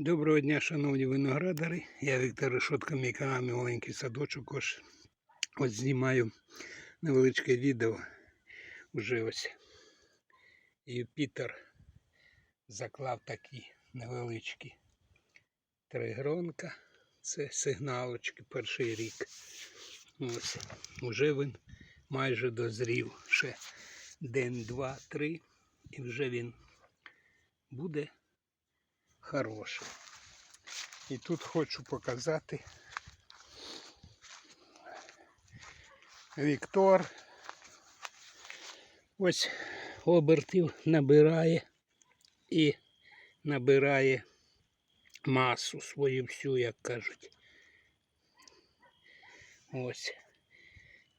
Доброго дня, шановні виноградари. Я Віктор Решотко, мій канал «Мій маленький садочок. Ось, ось знімаю невеличке відео. Уже ось Юпітер заклав такі невеличкі тригронка. Це сигналочки перший рік. Ось. Уже він майже дозрів. Ще день, два, три. І вже він буде хороший. І тут хочу показати Віктор. Ось обертів набирає і набирає масу свою всю, як кажуть. Ось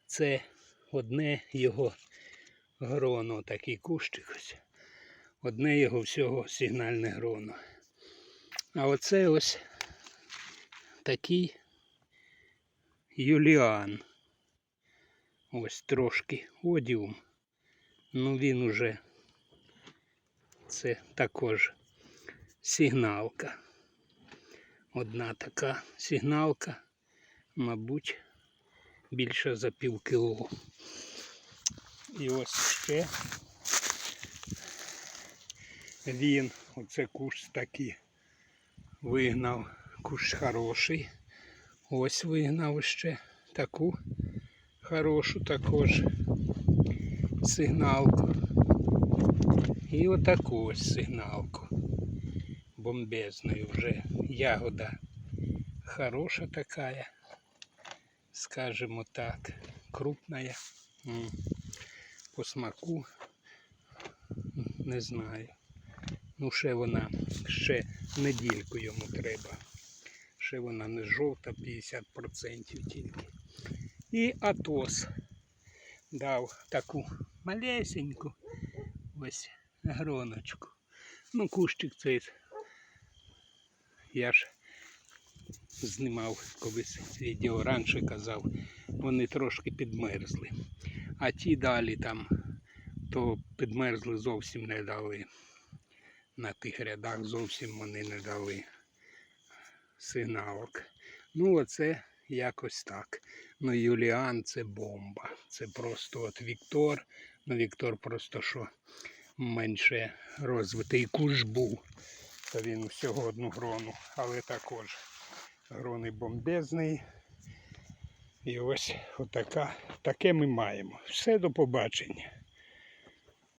це одне його гроно, такий кущик ось. Одне його всього сигнальне гроно. А оце ось такий Юліан. Ось трошки одіум. Ну він уже це також сигналка. Одна така сигналка, мабуть, більше за пів кіло. І ось ще він, оце куш такий вигнав кущ хороший. Ось вигнав ще таку хорошу також сигналку. І отаку ось сигналку. Бомбезною вже ягода хороша такая, скажемо так, крупная. По смаку не знаю. Ну, ще вона, ще недільку йому треба. Ще вона не жовта, 50% тільки. І Атос дав таку малесеньку ось гроночку. Ну, кущик цей. Я ж знімав колись відео раніше казав, вони трошки підмерзли. А ті далі там, то підмерзли зовсім не дали на тих рядах зовсім вони не дали сигналок. Ну, оце якось так. Ну, Юліан це бомба. Це просто от Віктор. Ну, Віктор просто що менше розвитий куш був. То він всього одну грону, але також грони бомбезний. І ось отака, таке ми маємо. Все до побачення.